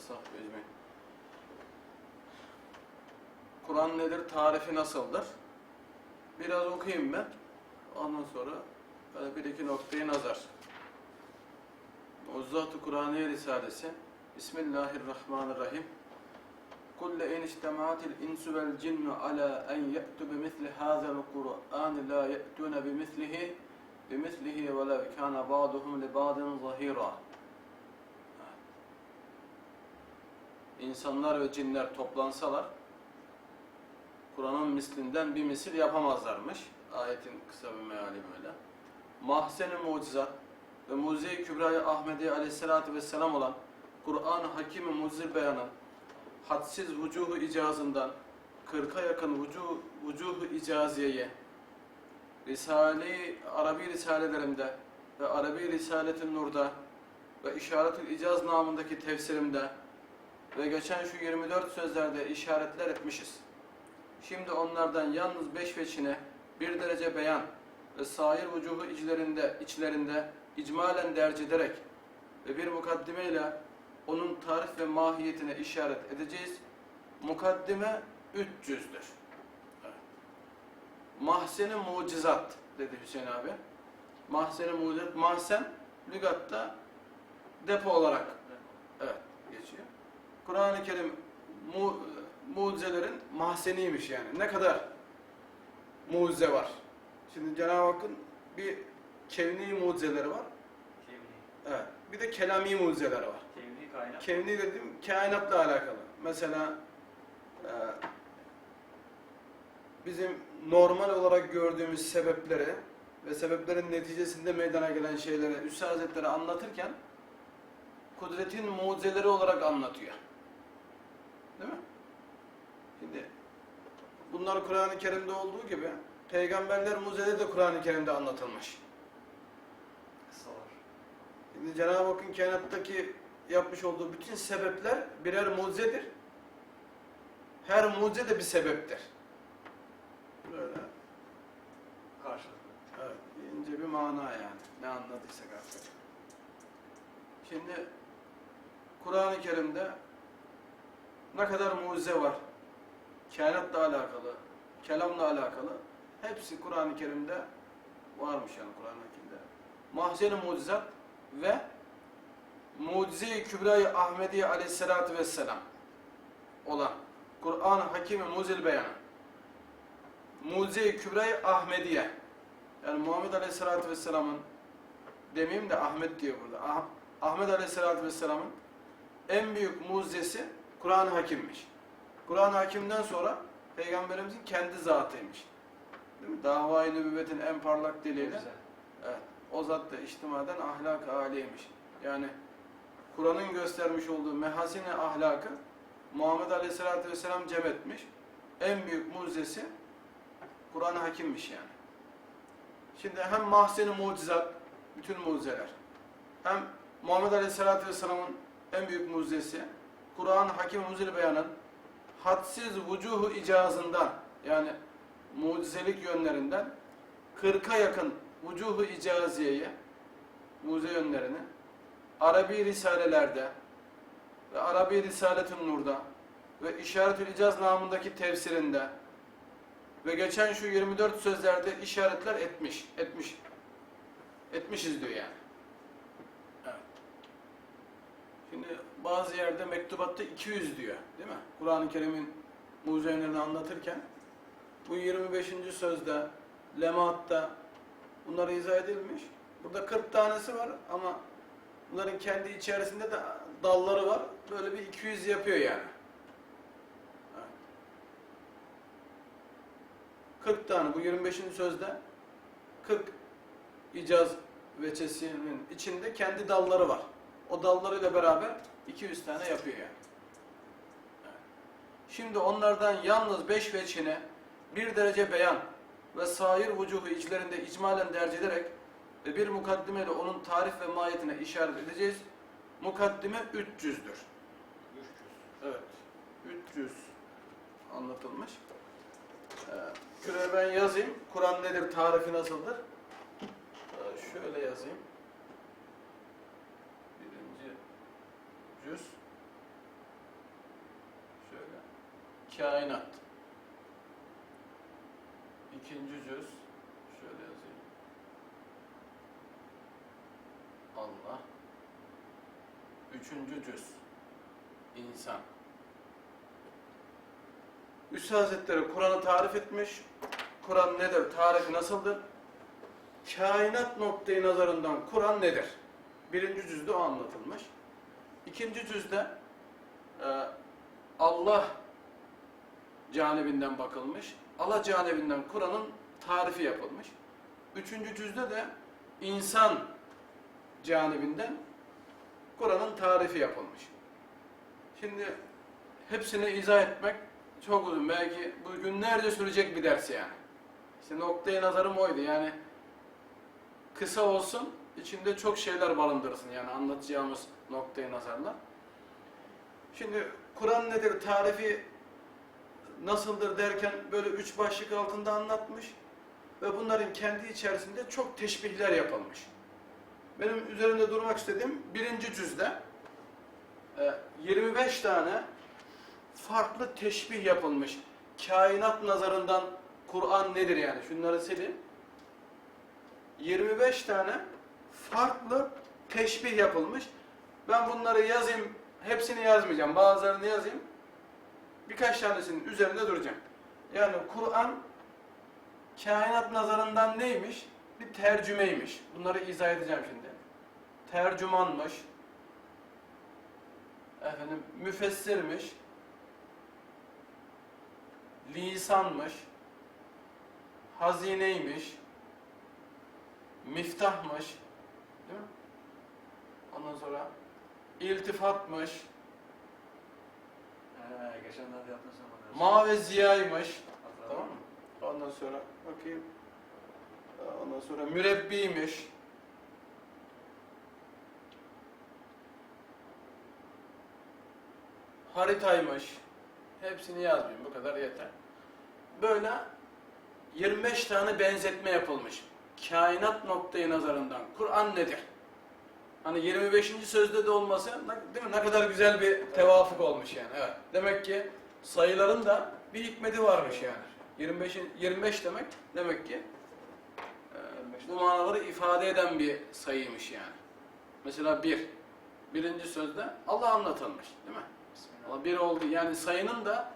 sahbihi ecmaîn. Kur'an nedir? Tarifi nasıldır? Biraz okuyayım ben. Ondan sonra böyle bir iki noktayı nazar. Uzzat-ı Kur'aniye Risalesi Bismillahirrahmanirrahim قُلْ لَاِنْ اِجْتَمَعَتِ الْاِنْسُ وَالْجِنُّ عَلَى اَنْ يَأْتُوا بِمِثْلِ هَذَا الْقُرْآنِ لَا يَأْتُونَ بِمِثْلِهِ بِمِثْلِهِ وَلَوْ كَانَ بَعْضُهُمْ لِبَعْضٍ ظَهِيرًا İnsanlar ve cinler toplansalar Kur'an'ın mislinden bir misil yapamazlarmış. Ayetin kısa bir meali böyle. Mahzen-i mucizat ve Mucize-i Kübra-i Ahmedi aleyhissalatü vesselam olan Kur'an-ı Hakim-i Mucizir beyanın hadsiz vücuhu icazından kırka yakın vücuh, vücuhu icaziyeye Risale-i Arabi Risalelerinde ve Arabi Risalet-i Nur'da ve İşaret-ül İcaz namındaki tefsirimde ve geçen şu 24 sözlerde işaretler etmişiz. Şimdi onlardan yalnız beş veçine bir derece beyan ve sair vücuhu içlerinde, içlerinde icmalen derc ederek ve bir mukaddime ile onun tarif ve mahiyetine işaret edeceğiz. Mukaddime 300'dür. Evet. Mahsen-i mucizat dedi Hüseyin abi. Mahsen-i mucizat, mahsen lügatta depo olarak evet, geçiyor. Kur'an-ı Kerim mu, mucizelerin mahzeniymiş yani. Ne kadar mucize var. Şimdi Cenab-ı Hakk'ın bir kevni mucizeleri var. Kevni. Evet. Bir de kelami mucizeleri var. Kevni kaynak. Kevni dediğim kainatla alakalı. Mesela e, bizim normal olarak gördüğümüz sebepleri ve sebeplerin neticesinde meydana gelen şeyleri Üstad Hazretleri anlatırken kudretin mucizeleri olarak anlatıyor. Değil mi? Şimdi bunlar Kur'an-ı Kerim'de olduğu gibi peygamberler mucizeleri de Kur'an-ı Kerim'de anlatılmış. Şimdi Cenab-ı Hakk'ın kainattaki yapmış olduğu bütün sebepler birer mucizedir. Her mucize de bir sebeptir. Böyle Karşılıklı. evet, ince bir mana yani. Ne anladıysak artık. Şimdi Kur'an-ı Kerim'de ne kadar mucize var? Kainatla alakalı, kelamla alakalı. Hepsi Kur'an-ı Kerim'de varmış yani Kur'an-ı Kerim'de. Mahzen-i mucizat ve Mucize-i Kübra-i Ahmediye aleyhissalatü vesselam olan Kur'an-ı Hakim-i Muzil Beyanı. Mucize-i Kübra-i Ahmediye yani Muhammed aleyhissalatü vesselamın demeyeyim de Ahmet diyor burada. Ah- Ahmet aleyhissalatü vesselamın en büyük mucizesi Kur'an-ı Hakim'miş. Kur'an-ı Hakim'den sonra Peygamberimizin kendi zatıymış. Değil mi? Dava-i nübüvvetin en parlak diliyle. Evet. O zat da içtimaden ahlak aliymiş. Yani Kur'an'ın göstermiş olduğu mehasine ahlakı Muhammed Aleyhisselatü Vesselam cem etmiş. En büyük mucizesi Kur'an-ı Hakim'miş yani. Şimdi hem mahzeni mucizat, bütün mucizeler. Hem Muhammed Aleyhisselatü Vesselam'ın en büyük mucizesi Kur'an-ı Hakim Muzil Beyan'ın hadsiz vucuhu icazından yani mucizelik yönlerinden 40'a yakın vucuhu icaziyeye mucize yönlerini Arabi risalelerde ve Arabi Risalet-ü Nur'da ve İşaretül İcaz namındaki tefsirinde ve geçen şu 24 sözlerde işaretler etmiş, etmiş. Etmişiz diyor yani. Evet. Şimdi bazı yerde mektubatta 200 diyor, değil mi? Kur'an-ı Kerim'in mucizelerini anlatırken bu 25. sözde, lematta bunları izah edilmiş. Burada 40 tanesi var ama bunların kendi içerisinde de dalları var. Böyle bir 200 yapıyor yani. Evet. 40 tane bu 25. sözde 40 icaz veçesinin içinde kendi dalları var. O dallarıyla beraber 200 tane yapıyor yani. Evet. Şimdi onlardan yalnız 5 veçine bir derece beyan ve sair vücuhu içlerinde icmalen derc ederek ve bir mukaddimeyle onun tarif ve mahiyetine işaret edeceğiz. Mukaddime 300'dür. Evet. 300 anlatılmış. Ee, şuraya ben yazayım. Kur'an nedir, tarifi nasıldır? Ee, şöyle yazayım. Birinci cüz. Kainat. İkinci cüz. Şöyle yazayım. Allah. Üçüncü cüz. İnsan. Üstad Hazretleri Kur'an'ı tarif etmiş. Kur'an nedir? Tarifi nasıldır? Kainat noktayı nazarından Kur'an nedir? Birinci cüzde o anlatılmış. İkinci cüzde e, Allah canibinden bakılmış. Allah canibinden Kur'an'ın tarifi yapılmış. Üçüncü cüzde de insan canibinden Kur'an'ın tarifi yapılmış. Şimdi hepsini izah etmek çok uzun. Belki bu günlerce sürecek bir ders yani. İşte noktaya nazarım oydu. Yani kısa olsun, içinde çok şeyler barındırsın yani anlatacağımız noktaya nazarla. Şimdi Kur'an nedir, tarifi nasıldır derken böyle üç başlık altında anlatmış ve bunların kendi içerisinde çok teşbihler yapılmış. Benim üzerinde durmak istediğim birinci cüzde e, 25 tane farklı teşbih yapılmış. Kainat nazarından Kur'an nedir yani? Şunları silin. 25 tane farklı teşbih yapılmış. Ben bunları yazayım, hepsini yazmayacağım. Bazılarını yazayım. Birkaç tanesinin üzerinde duracağım. Yani Kur'an kainat nazarından neymiş? Bir tercümeymiş. Bunları izah edeceğim şimdi. Tercümanmış. Efendim müfessirmiş. Lisanmış. Hazineymiş. Miftahmış. Değil mi? Ondan sonra iltifatmış. Ee, geçenlerde yaptın sen bana. Ma ve ziyaymış. Hatırladın Tamam mı? Ondan sonra bakayım. Ondan sonra mürebbiymiş. Haritaymış. Hepsini yazmayayım. Bu kadar yeter. Böyle 25 tane benzetme yapılmış. Kainat noktayı nazarından. Kur'an nedir? Hani 25. sözde de olması değil mi? Ne kadar güzel bir tevafuk olmuş yani. Evet. Demek ki sayıların da bir hikmeti varmış yani. 25 25 demek demek ki e, bu manaları ifade eden bir sayıymış yani. Mesela bir. Birinci sözde Allah anlatılmış değil mi? Allah bir oldu. Yani sayının da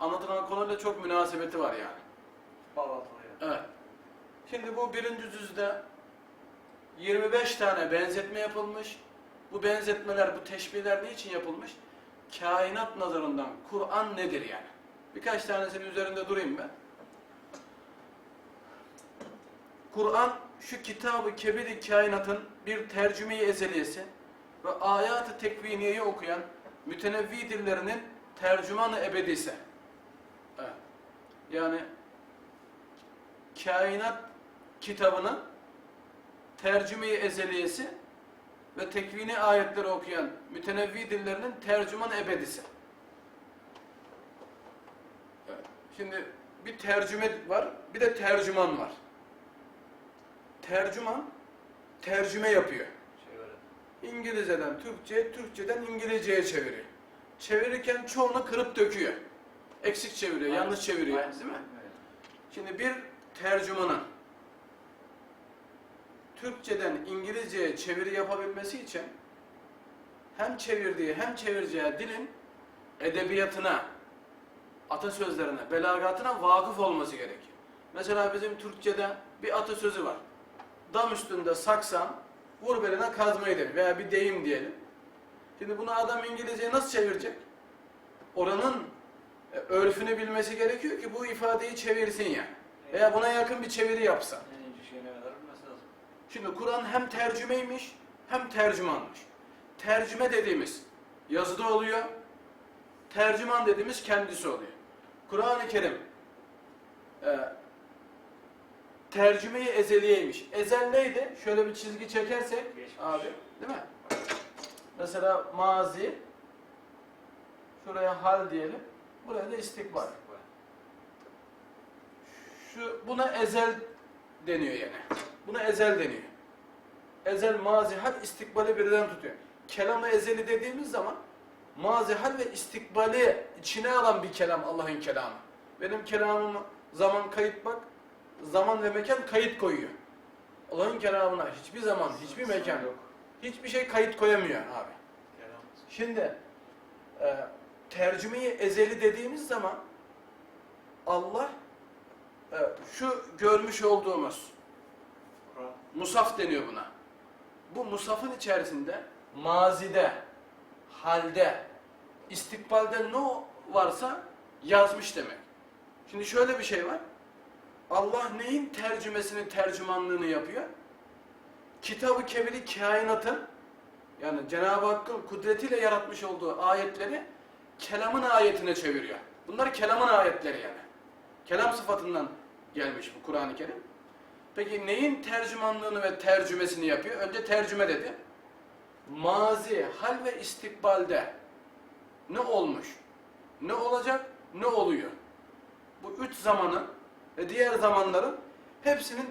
anlatılan konuyla çok münasebeti var yani. Bağlantılı yani. Evet. Şimdi bu birinci cüzde 25 tane benzetme yapılmış. Bu benzetmeler, bu teşbihler niçin yapılmış? Kainat nazarından Kur'an nedir yani? Birkaç tanesinin üzerinde durayım ben. Kur'an şu kitabı kebiri kainatın bir tercüme-i ezeliyesi ve ayat-ı tekviniyeyi okuyan mütenevvi dillerinin tercümanı ebedisi. Evet. Yani kainat kitabının tercüme-i ezeliyesi ve tekvini ayetleri okuyan mütenevvi dillerinin tercüman ebedisi. Evet. Şimdi bir tercüme var, bir de tercüman var. Tercüman tercüme yapıyor. Şey. İngilizceden Türkçe'ye, Türkçeden İngilizce'ye çeviriyor. Çevirirken çoğunu kırıp döküyor. Eksik çeviriyor, yanlış çeviriyor. Değil mi? Şimdi bir tercümanın Türkçeden İngilizceye çeviri yapabilmesi için hem çevirdiği hem çevireceği dilin edebiyatına, atasözlerine, belagatına vakıf olması gerekiyor. Mesela bizim Türkçede bir atasözü var. Dam üstünde saksan, vur beline kazmayı der veya bir deyim diyelim. Şimdi bunu adam İngilizceye nasıl çevirecek? Oranın e, örfünü bilmesi gerekiyor ki bu ifadeyi çevirsin yani. Veya buna yakın bir çeviri yapsa. En ince şeyine kadar bilmesi lazım. Şimdi Kur'an hem tercümeymiş hem tercümanmış. Tercüme dediğimiz yazıda oluyor. Tercüman dediğimiz kendisi oluyor. Kur'an-ı Kerim e, tercümeyi ezeliyeymiş. Ezel neydi? Şöyle bir çizgi çekersek Geçmiş. abi değil mi? Mesela mazi şuraya hal diyelim. Buraya da istikbal. Şu buna ezel deniyor yani. Buna ezel deniyor. Ezel, mazi, hal istikbali birden tutuyor. Kelamı ezeli dediğimiz zaman mazi hal ve istikbali içine alan bir kelam Allah'ın kelamı. Benim kelamım zaman kayıt bak, zaman ve mekan kayıt koyuyor. Allah'ın kelamına hiçbir zaman, hiçbir mekan yok. hiçbir şey kayıt koyamıyor abi. Şimdi e, tercümeyi ezeli dediğimiz zaman Allah e, şu görmüş olduğumuz. Musaf deniyor buna. Bu musafın içerisinde mazide, halde, istikbalde ne varsa yazmış demek. Şimdi şöyle bir şey var. Allah neyin tercümesini, tercümanlığını yapıyor? Kitabı kevili kainatın yani Cenab-ı Hakk'ın kudretiyle yaratmış olduğu ayetleri kelamın ayetine çeviriyor. Bunlar kelamın ayetleri yani. Kelam sıfatından gelmiş bu Kur'an-ı Kerim. Peki neyin tercümanlığını ve tercümesini yapıyor? Önce tercüme dedi. Mazi, hal ve istikbalde ne olmuş, ne olacak, ne oluyor? Bu üç zamanın ve diğer zamanların hepsinin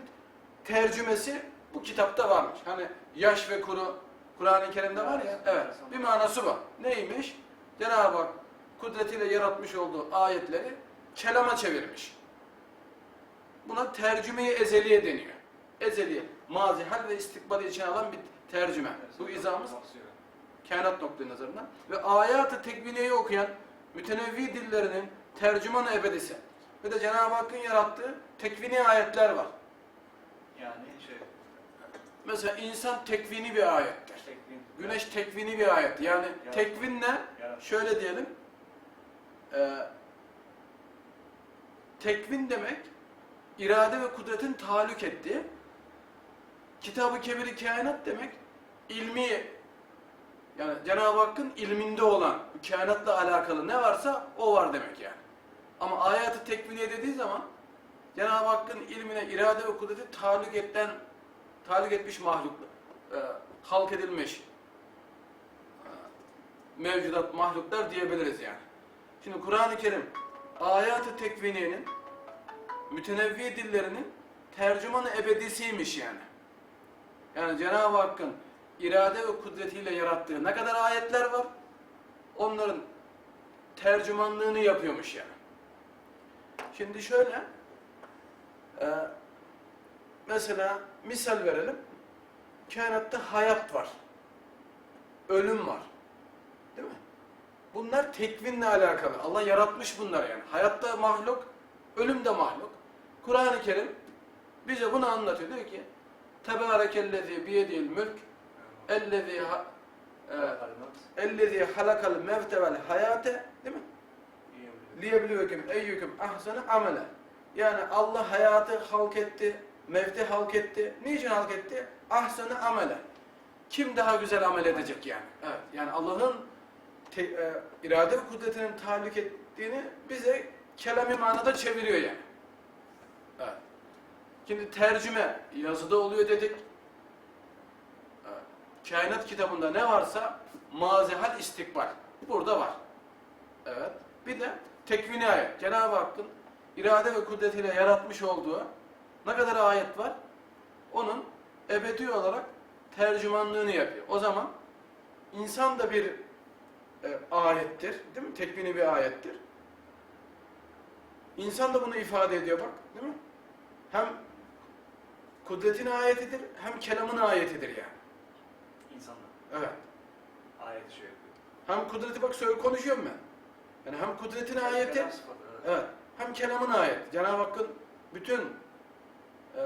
tercümesi bu kitapta varmış. Hani yaş ve kuru Kur'an-ı Kerim'de var ya. Evet. Bir manası bu. Neymiş? Cenab-ı Hak kudretiyle yaratmış olduğu ayetleri kelama çevirmiş. Buna tercümeyi ezeliye deniyor. Ezeliye. Mazi, hal ve istikbali içine alan bir tercüme. Bu izahımız kainat noktayı nazarından. Ve ayat-ı tekviniyeyi okuyan mütenevvi dillerinin tercümanı ebedisi. Ve de Cenab-ı Hakk'ın yarattığı tekvini ayetler var. Yani şey, Mesela insan tekvini bir ayettir. tekvin. Güneş tekvini bir ayet. Yani Evet. tekvin ne? Yarat- Şöyle diyelim. Ee, tekvin demek irade ve kudretin tahallük ettiği. Kitab-ı Kebir-i Kainat demek ilmi yani Cenab-ı Hakk'ın ilminde olan kainatla alakalı ne varsa o var demek yani. Ama ayet-i tekviniye dediği zaman Cenab-ı Hakk'ın ilmine irade ve kudreti tahallük eden tahallük etmiş mahluk e, halk edilmiş e, mevcudat mahluklar diyebiliriz yani. Şimdi Kur'an-ı Kerim ayat-ı tekviniyenin mütenevvi dillerinin tercümanı ebedisiymiş yani. Yani Cenab-ı Hakk'ın irade ve kudretiyle yarattığı ne kadar ayetler var? Onların tercümanlığını yapıyormuş yani. Şimdi şöyle e, mesela misal verelim. Kainatta hayat var. Ölüm var. Değil mi? Bunlar tekvinle alakalı. Allah yaratmış bunları yani. Hayatta mahluk, ölüm de mahluk. Kur'an-ı Kerim bize bunu anlatıyor. Diyor ki Tebârekellezî biyedil mülk ellezî ha- e, ellezî halakal mevte vel hayate değil mi? Liyeblüveküm eyyüküm ahsene amele. Yani Allah hayatı halk etti, mevti halk etti. Niçin halk etti? Ahsene amele. Kim daha güzel amel edecek yani? Evet. Yani Allah'ın e, irade ve kudretinin tahallük ettiğini bize kelami manada çeviriyor yani. Evet. Şimdi tercüme yazıda oluyor dedik. Evet. Kainat kitabında ne varsa mazihal istikbal. Burada var. Evet. Bir de tekvini ayet. Cenab-ı Hakk'ın irade ve kudretiyle yaratmış olduğu ne kadar ayet var? Onun ebedi olarak tercümanlığını yapıyor. O zaman insan da bir e, ayettir. Değil mi? Tekvini bir ayettir. İnsan da bunu ifade ediyor bak. Değil mi? Hem kudretin ayetidir hem kelamın ayetidir yani. İnsanlar. Evet. Ayet şey yapıyor. Hem kudreti bak söyle konuşuyorum ben. Yani hem kudretin ayeti Kelam sıfatı, evet. Evet. Hem kelamın ayet. Cenab-ı Hakk'ın bütün e,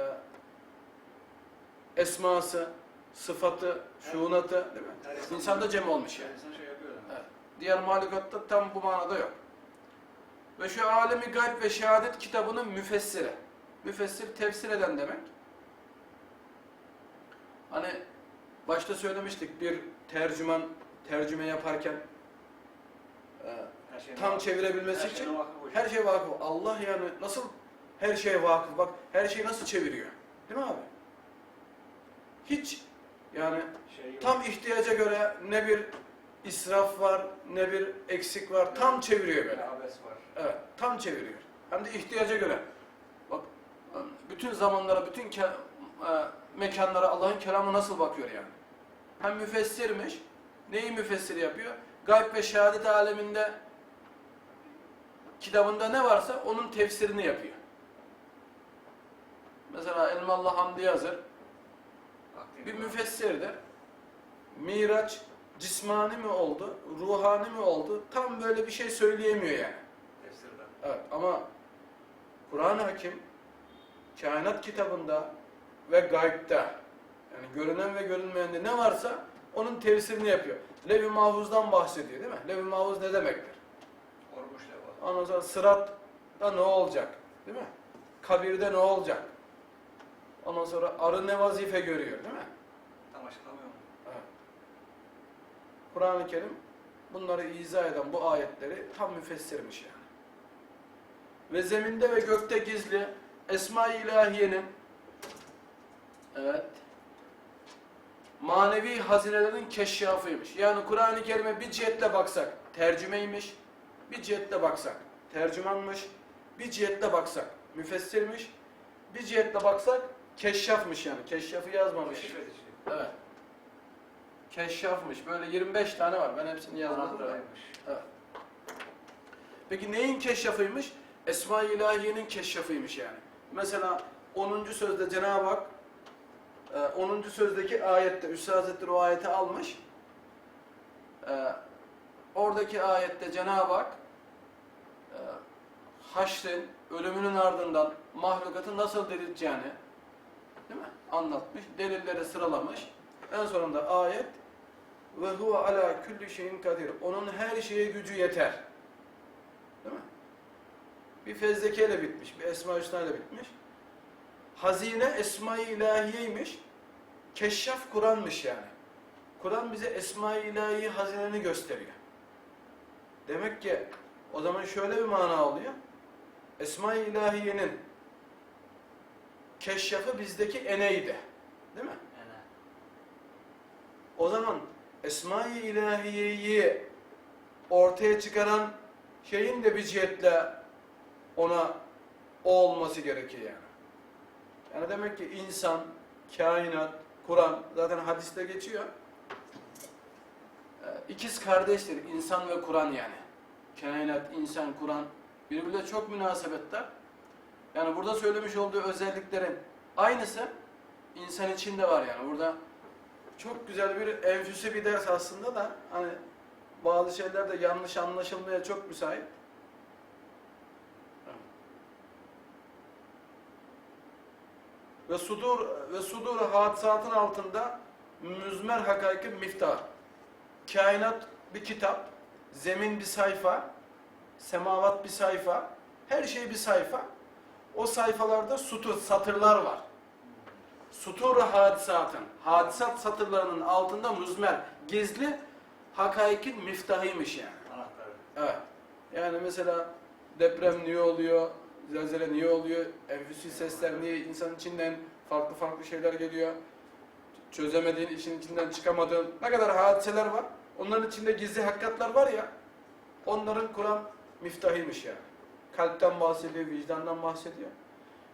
esması, sıfatı, şuunatı değil mi? İnsan- İnsanda cem olmuş yani. insan şey yapıyor. Evet. Diğer mahlukatta tam bu manada yok. Ve şu alemi gayb ve şehadet kitabının müfessiri. Müfessir tefsir eden demek. Hani başta söylemiştik bir tercüman tercüme yaparken e, tam çevirebilmesi her için hocam. her şeye vakıf. Allah yani nasıl her şeye vakıf. Bak her şeyi nasıl çeviriyor. Değil mi abi? Hiç yani Şey tam ihtiyaca göre ne bir israf var ne bir eksik var. Tam çeviriyor böyle. Evet, tam çeviriyor. Hem de ihtiyaca göre. Bütün zamanlara, bütün ke- e, mekanlara Allah'ın kelamı nasıl bakıyor yani? Hem müfessirmiş, neyi müfessir yapıyor? Gayb ve şehadet aleminde kitabında ne varsa onun tefsirini yapıyor. Mesela Elmalı Hamdi Yazır bir müfessirdir. Miraç cismani mi oldu, ruhani mi oldu? Tam böyle bir şey söyleyemiyor yani. Tefsirde. Evet ama Kur'an-ı Hakim kainat kitabında ve gaybda yani görünen ve görünmeyende ne varsa onun tefsirini yapıyor. Lev-i Mahfuz'dan bahsediyor değil mi? Lev-i Mahfuz ne demektir? Korumuş levha. Ondan sonra sıratta ne olacak? Değil mi? Kabirde ne olacak? Ondan sonra arı ne vazife görüyor değil mi? Tam açıklamıyor? Evet. Kur'an-ı Kerim bunları izah eden bu ayetleri tam müfessirmiş yani. Ve zeminde ve gökte gizli Esma-i İlahiye'nin evet manevi hazinelerin keşşafıymış. Yani Kur'an-ı Kerim'e bir cihetle baksak tercümeymiş, bir cihetle baksak tercümanmış, bir cihetle baksak müfessirmiş, bir cihetle baksak keşşafmış yani. Keşşafı yazmamış. Keşfedici. Evet. Keşşafmış. Böyle 25 tane var. Ben hepsini yazmadım. Evet. Peki neyin keşşafıymış? Esma-i İlahiye'nin keşşafıymış yani. Mesela 10. sözde Cenab-ı Hak e, 10. sözdeki ayette Üstad Hazretleri o ayeti almış. E, Oradaki ayette Cenab-ı Hak e, haşrin, ölümünün ardından mahlukatı nasıl dirilteceğini değil mi? anlatmış. Delilleri sıralamış. En sonunda ayet ve huve ala kulli şeyin kadir. Onun her şeye gücü yeter. Bir fezlekeyle bitmiş, bir esma hüsna ile bitmiş. Hazine esma-i ilahiyeymiş. Keşşaf Kur'an'mış yani. Kur'an bize esma-i ilahi hazineni gösteriyor. Demek ki o zaman şöyle bir mana oluyor. Esma-i ilahiyenin keşşafı bizdeki eneydi. Değil mi? Yani. O zaman Esma-i İlahiye'yi ortaya çıkaran şeyin de bir cihetle ona o olması gerekiyor yani. Yani demek ki insan, kainat, Kur'an zaten hadiste geçiyor. Ee, İkiz kardeştir insan ve Kur'an yani. Kainat, insan, Kur'an birbirine çok münasebetler. Yani burada söylemiş olduğu özelliklerin aynısı insan içinde var yani. Burada çok güzel bir enfüsi bir ders aslında da hani bazı şeyler de yanlış anlaşılmaya çok müsait. Ve sudur ve sudur hadisatın altında müzmer hakiki miftah. Kainat bir kitap, zemin bir sayfa, semavat bir sayfa, her şey bir sayfa. O sayfalarda sutur, satırlar var. Sutur hadisatın, hadisat satırlarının altında müzmer, gizli hakaikin miftahıymış yani. Evet. Yani mesela deprem niye oluyor, zelzele niye oluyor, enfüsi sesler niye insan içinden farklı farklı şeyler geliyor, çözemediğin, işin içinden çıkamadığın ne kadar hadiseler var. Onların içinde gizli hakikatler var ya, onların Kur'an miftahıymış yani. Kalpten bahsediyor, vicdandan bahsediyor.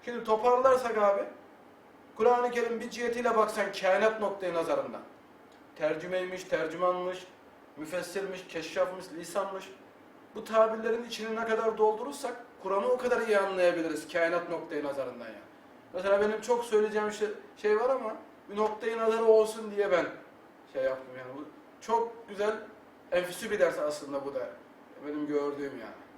Şimdi toparlarsak abi, Kur'an-ı Kerim bir cihetiyle baksan kainat noktayı nazarından. Tercümeymiş, tercümanmış, müfessirmiş, keşşafmış, lisanmış. Bu tabirlerin içini ne kadar doldurursak Kur'an'ı o kadar iyi anlayabiliriz kainat noktayı nazarından yani. Mesela benim çok söyleyeceğim şey, şey var ama bir noktayı nazarı olsun diye ben şey yaptım yani. Bu çok güzel, enfüsü bir ders aslında bu da. Benim gördüğüm yani.